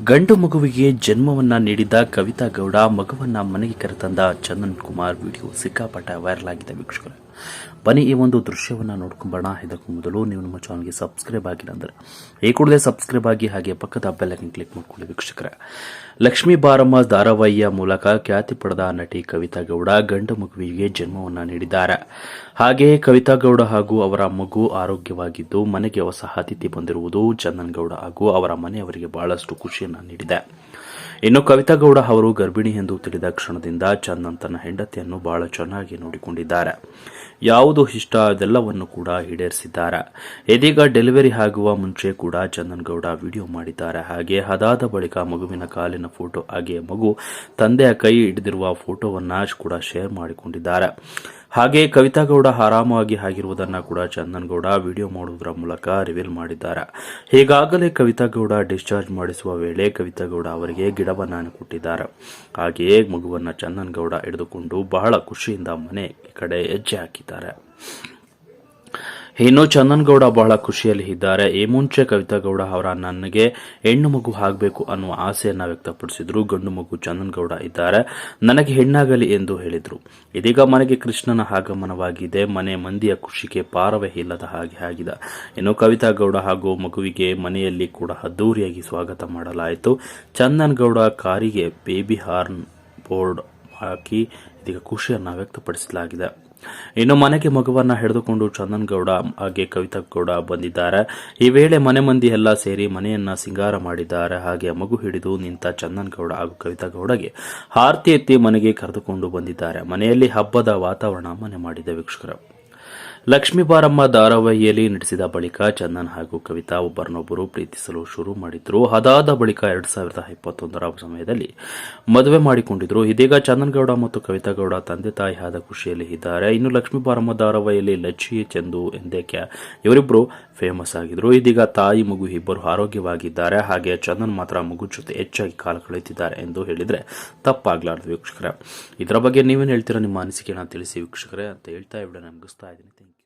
ಗಂಡು ಮಗುವಿಗೆ ಜನ್ಮವನ್ನ ನೀಡಿದ ಕವಿತಾ ಗೌಡ ಮಗುವನ್ನ ಮನೆಗೆ ಕರೆತಂದ ಚಂದನ್ ಕುಮಾರ್ ವಿಡಿಯೋ ಸಿಕ್ಕಾಪಟ್ಟ ವೈರಲ್ ಆಗಿದೆ ವೀಕ್ಷಕರು. ಬನ್ನಿ, ಈ ಒಂದು ದೃಶ್ಯವನ್ನು ನೋಡ್ಕೊಂಬೋಣ ಇದಕ್ಕೂ ಮೊದಲು ನೀವು ನಮ್ಮ ಚಾನಲ್ಗೆ ಸಬ್ಸ್ಕ್ರೈಬ್ ಆಗಿಲ್ಲ ಅಂದರೆ, ಈ ಕೂಡಲೇ ಸಬ್ಸ್ಕ್ರೈಬ್ ಆಗಿ ಹಾಗೆ ಪಕ್ಕದ ಬೆಲ್ಲೈಕನ್ ಕ್ಲಿಕ್ ಮಾಡ್ಕೊಳ್ಳಿ ವೀಕ್ಷಕರ. ಲಕ್ಷ್ಮೀ ಬಾರಮ್ಮ ಧಾರಾವಾಹಿಯ ಮೂಲಕ ಖ್ಯಾತಿ ಪಡೆದ ನಟಿ ಕವಿತಾ ಗೌಡ ಗಂಡು ಮಗುವಿಗೆ ಜನ್ಮವನ್ನು ನೀಡಿದ್ದಾರೆ. ಹಾಗೆಯೇ ಕವಿತಾ ಗೌಡ ಹಾಗೂ ಅವರ ಮಗು ಆರೋಗ್ಯವಾಗಿದ್ದು ಮನೆಗೆ ಹೊಸ ಅತಿಥಿ ಬಂದಿರುವುದು ಚಂದನ್ ಗೌಡ ಹಾಗೂ ಅವರ ಮನೆಯವರಿಗೆ ಬಹಳಷ್ಟು ಖುಷಿಯನ್ನು ನೀಡಿದೆ. ಇನ್ನು ಕವಿತಾ ಗೌಡ ಅವರು ಗರ್ಭಿಣಿ ಎಂದು ತಿಳಿದ ಕ್ಷಣದಿಂದ ಚಂದನ್ ತನ್ನ ಹೆಂಡತಿಯನ್ನು ಬಹಳ ಚೆನ್ನಾಗಿ ನೋಡಿಕೊಂಡಿದ್ದಾರೆ. ಯಾವುದು ಇಷ್ಟ ಅದೆಲ್ಲವನ್ನು ಕೂಡ ಈಡೇರಿಸಿದ್ದಾರೆ. ಇದೀಗ ಡೆಲಿವರಿ ಆಗುವ ಮುಂಚೆ ಕೂಡ ಚಂದನ್ ಗೌಡ ವಿಡಿಯೋ ಮಾಡಿದ್ದಾರೆ. ಹಾಗೆ ಅದಾದ ಬಳಿಕ ಮಗುವಿನ ಕಾಲಿನ ಫೋಟೋ ಹಾಗೆ ಮಗು ತಂದೆಯ ಕೈ ಹಿಡಿದಿರುವ ಫೋಟೋವನ್ನು ಕೂಡ ಶೇರ್ ಮಾಡಿಕೊಂಡಿದ್ದಾರೆ. ಹಾಗೆ ಕವಿತಾ ಗೌಡ ಆರಾಮವಾಗಿ ಆಗಿರುವುದನ್ನು ಕೂಡ ಚಂದನ್ ಗೌಡ ವಿಡಿಯೋ ಮಾಡುವುದರ ಮೂಲಕ ರಿವೀಲ್ ಮಾಡಿದ್ದಾರೆ. ಈಗಾಗಲೇ ಕವಿತಾ ಗೌಡ ಡಿಸ್ಚಾರ್ಜ್ ಮಾಡಿಸುವ ವೇಳೆ ಕವಿತಾ ಗೌಡ ಅವರಿಗೆ ಗಿಡವನ್ನು ಕೊಟ್ಟಿದ್ದಾರೆ. ಹಾಗೆಯೇ ಮಗುವನ್ನು ಚಂದನ್ ಗೌಡ ಹಿಡಿದುಕೊಂಡು ಬಹಳ ಖುಷಿಯಿಂದ ಮನೆ ಕಡೆ ಹೆಜ್ಜೆ ಹಾಕಿದ್ದಾರೆ. ಇನ್ನು ಚಂದನ್ ಗೌಡ ಬಹಳ ಖುಷಿಯಲ್ಲಿ ಇದ್ದಾರೆ. ಈ ಮುಂಚೆ ಕವಿತಾ ಗೌಡ ಅವರ ನನಗೆ ಹೆಣ್ಣು ಮಗು ಆಗಬೇಕು ಅನ್ನುವ ಆಸೆಯನ್ನು ವ್ಯಕ್ತಪಡಿಸಿದ್ರು. ಗಂಡು ಮಗು ಚಂದನ್ ಗೌಡ ಇದ್ದಾರೆ. ನನಗೆ ಹೆಣ್ಣಾಗಲಿ ಎಂದು ಹೇಳಿದರು. ಇದೀಗ ಮನೆಗೆ ಕೃಷ್ಣನ ಆಗಮನವಾಗಿದೆ. ಮನೆ ಮಂದಿಯ ಖುಷಿಗೆ ಪಾರವೇ ಇಲ್ಲದ ಹಾಗೆ ಆಗಿದೆ. ಇನ್ನು ಕವಿತಾ ಗೌಡ ಹಾಗೂ ಮಗುವಿಗೆ ಮನೆಯಲ್ಲಿ ಕೂಡ ಅದ್ದೂರಿಯಾಗಿ ಸ್ವಾಗತ ಮಾಡಲಾಯಿತು. ಚಂದನ್ ಗೌಡ ಕಾರಿಗೆ ಬೇಬಿ ಹಾರ್ನ್ ಬೋರ್ಡ್ ಹಾಕಿ ಇದೀಗ ಖುಷಿಯನ್ನು ವ್ಯಕ್ತಪಡಿಸಲಾಗಿದೆ. ಇನ್ನು ಮನೆಗೆ ಮಗುವನ್ನ ಹಿಡಿದುಕೊಂಡು ಚಂದನ್ ಗೌಡ, ಹಾಗೆ ಕವಿತಾ ಗೌಡ ಬಂದಿದ್ದಾರೆ. ಈ ವೇಳೆ ಮನೆ ಮಂದಿ ಎಲ್ಲ ಸೇರಿ ಮನೆಯನ್ನ ಸಿಂಗಾರ ಮಾಡಿದ್ದಾರೆ. ಹಾಗೆ ಮಗು ಹಿಡಿದು ನಿಂತ ಚಂದನ್ ಗೌಡ ಹಾಗೂ ಕವಿತಾ ಗೌಡಗೆ ಆರತಿ ಎತ್ತಿ ಮನೆಗೆ ಕರೆದುಕೊಂಡು ಬಂದಿದ್ದಾರೆ. ಮನೆಯಲ್ಲಿ ಹಬ್ಬದ ವಾತಾವರಣ ಮನೆ ಮಾಡಿದ ವೀಕ್ಷಕರ. ಲಕ್ಷ್ಮೀ ಬಾರಮ್ಮ ಧಾರಾವಾಹಿಯಲ್ಲಿ ನಟಿಸಿದ ಬಳಿಕ ಚಂದನ್ ಹಾಗೂ ಕವಿತಾ ಒಬ್ಬರನ್ನೊಬ್ಬರು ಪ್ರೀತಿಸಲು ಶುರು ಮಾಡಿದ್ರು. ಅದಾದ ಬಳಿಕ ಎರಡ್ ಸಾವಿರದ ಇಪ್ಪತ್ತೊಂದರ ಸಮಯದಲ್ಲಿ ಮದುವೆ ಮಾಡಿಕೊಂಡಿದ್ರು. ಇದೀಗ ಚಂದನ್ ಗೌಡ ಮತ್ತು ಕವಿತಾ ಗೌಡ ತಂದೆ ತಾಯಿ ಆದ ಖುಷಿಯಲ್ಲಿ ಇದ್ದಾರೆ. ಇನ್ನು ಲಕ್ಷ್ಮೀ ಬಾರಮ್ಮ ಧಾರಾವಾಹಿಯಲ್ಲಿ ಲಚ್ಚಿ ಚಂದು ಎಂದೇಕೆ ಇವರಿಬ್ಬರು ಫೇಮಸ್ ಆಗಿದ್ರು. ಇದೀಗ ತಾಯಿ ಮಗು ಇಬ್ಬರು ಆರೋಗ್ಯವಾಗಿದ್ದಾರೆ. ಹಾಗೆ ಚಂದನ್ ಮಾತ್ರ ಮಗು ಜೊತೆ ಹೆಚ್ಚಾಗಿ ಕಾಲ ಕಳೆಯುತ್ತಿದ್ದಾರೆ ಎಂದು ಹೇಳಿದ್ರೆ ತಪ್ಪಾಗ್ಲಾರ್ದು ವೀಕ್ಷಕರೇ. ಇದರ ಬಗ್ಗೆ ನೀವೇನು ಹೇಳ್ತೀರಾ? ನಿಮ್ಮ ಅನಿಸಿಕೆನ ತಿಳಿಸಿ ವೀಕ್ಷಕರೇ ಅಂತ ಹೇಳ್ತಾ I didn't think.